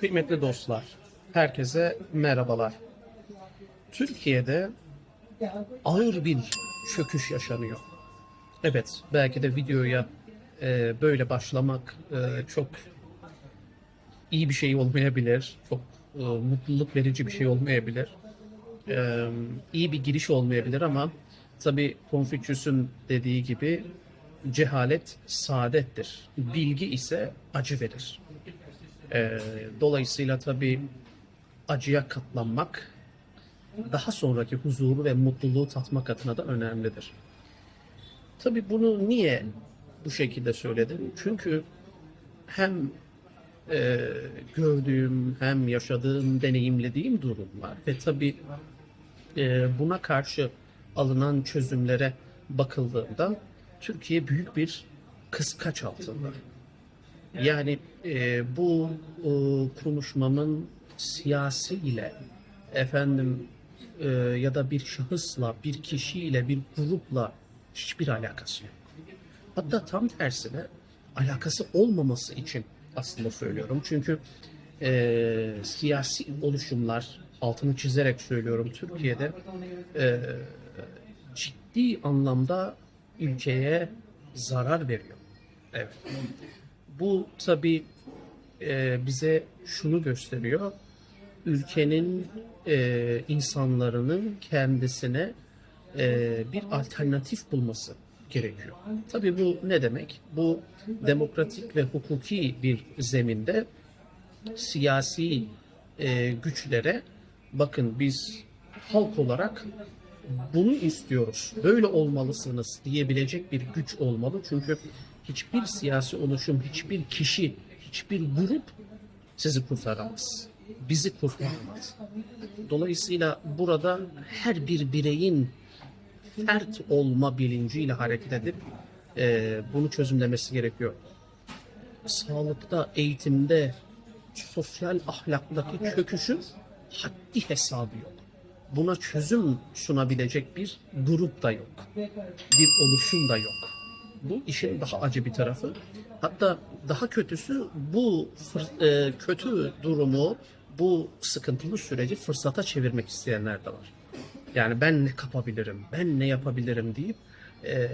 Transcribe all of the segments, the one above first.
Kıymetli dostlar, herkese merhabalar. Türkiye'de ağır bir çöküş yaşanıyor. Evet, belki de videoya e, böyle başlamak e, çok iyi bir şey olmayabilir, çok e, mutluluk verici bir şey olmayabilir, e, iyi bir giriş olmayabilir ama tabii Confucius'un dediği gibi cehalet saadettir, bilgi ise acı verir. Ee, dolayısıyla tabii acıya katlanmak daha sonraki huzuru ve mutluluğu tatmak adına da önemlidir. Tabii bunu niye bu şekilde söyledim? Çünkü hem e, gördüğüm hem yaşadığım, deneyimlediğim durumlar ve tabii e, buna karşı alınan çözümlere bakıldığında Türkiye büyük bir kıskaç altında. Yani e, bu e, konuşmamın siyasi ile efendim e, ya da bir şahısla, bir kişiyle, bir grupla hiçbir alakası yok. Hatta tam tersine alakası olmaması için aslında söylüyorum. Çünkü e, siyasi oluşumlar, altını çizerek söylüyorum Türkiye'de e, ciddi anlamda ülkeye zarar veriyor. Evet. Bu tabii e, bize şunu gösteriyor. Ülkenin e, insanların kendisine e, bir alternatif bulması gerekiyor. Tabii bu ne demek? Bu demokratik ve hukuki bir zeminde siyasi e, güçlere bakın biz halk olarak bunu istiyoruz. Böyle olmalısınız diyebilecek bir güç olmalı. Çünkü hiçbir siyasi oluşum, hiçbir kişi, hiçbir grup sizi kurtaramaz. Bizi kurtaramaz. Dolayısıyla burada her bir bireyin fert olma bilinciyle hareket edip e, bunu çözümlemesi gerekiyor. Sağlıkta, eğitimde, sosyal ahlaktaki çöküşün haddi hesabı yok. Buna çözüm sunabilecek bir grup da yok. Bir oluşum da yok. Bu işin daha acı bir tarafı. Hatta daha kötüsü bu e, kötü durumu, bu sıkıntılı süreci fırsata çevirmek isteyenler de var. Yani ben ne kapabilirim, ben ne yapabilirim deyip e,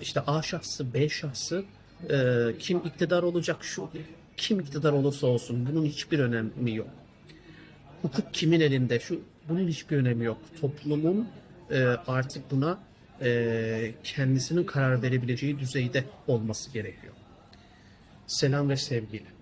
işte A şahsı, B şahsı e, kim iktidar olacak şu, kim iktidar olursa olsun bunun hiçbir önemi yok. Hukuk kimin elinde şu, bunun hiçbir önemi yok. Toplumun e, artık buna e, kendisinin karar verebileceği düzeyde olması gerekiyor. Selam ve sevgiyle.